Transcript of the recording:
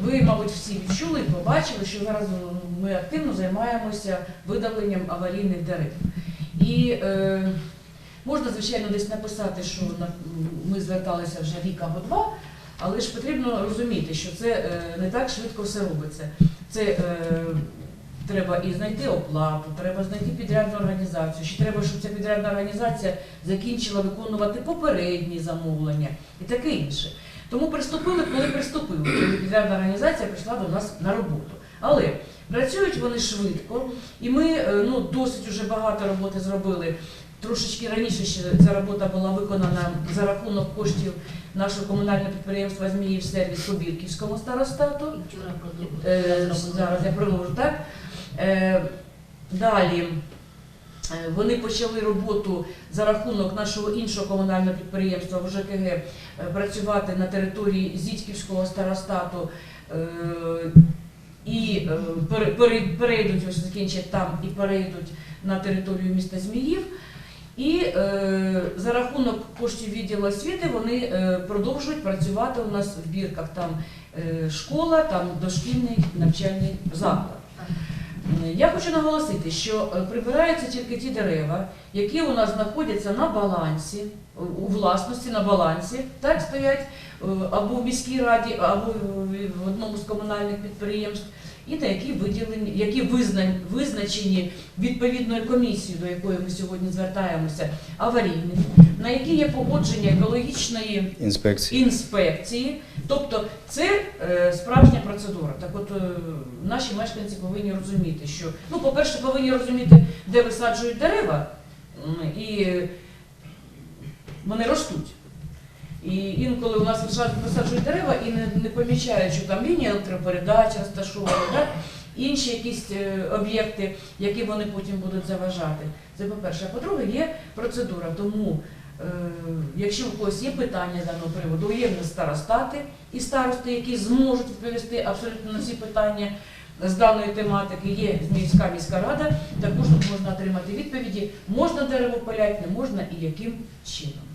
ви, мабуть, всі відчули і побачили, що зараз ми активно займаємося видаленням аварійних дерев. І е, можна, звичайно, десь написати, що ми зверталися вже рік або два, але ж потрібно розуміти, що це е, не так швидко все робиться. Це е, треба і знайти оплату, треба знайти підрядну організацію. Ще треба, щоб ця підрядна організація закінчила виконувати попередні замовлення і таке інше. Тому приступили, коли приступили, коли підрядна організація прийшла до нас на роботу. Але працюють вони швидко, і ми е, ну, досить уже багато роботи зробили. Трошечки раніше ще ця робота була виконана за рахунок коштів нашого комунального підприємства Зміїв сервіс по Бірківському старостату. Вчора Е. Зараз я продовжу, так? Е, Далі вони почали роботу за рахунок нашого іншого комунального підприємства в ЖКГ е, працювати на території Зітьківського старостату. е, І е, пере- пере- перейдуть, ось закінчать там і перейдуть на територію міста Зміїв. І е, за рахунок коштів відділу освіти вони е, продовжують працювати у нас в бірках. Там е, школа, там дошкільний навчальний заклад. Я хочу наголосити, що е, прибираються тільки ті дерева, які у нас знаходяться на балансі, у- власності на балансі, так стоять е, або в міській раді, або в- одному з комунальних підприємств, і на які виділені, які визначені відповідною комісією, до якої ми сьогодні звертаємося, аварійні, на які є погодження екологічної Інспекції. інспекції. Тобто це е, справжня процедура. Так от е, наші мешканці повинні розуміти, що, ну, по-перше, повинні розуміти, де висаджують дерева, і вони ростуть. І інколи у нас висаджують- дерева і не, не помічають, що там лінія електропередач розташована, да? інші якісь е, об'єкти, які вони потім будуть заважати. Це по-перше. А по-друге, є процедура. Тому Якщо у когось є питання даного приводу, є в нас старостати і старости, які зможуть відповісти абсолютно на всі питання з даної тематики, є міська міська рада, також тут можна отримати відповіді, можна дерево пиляти, не можна і яким чином.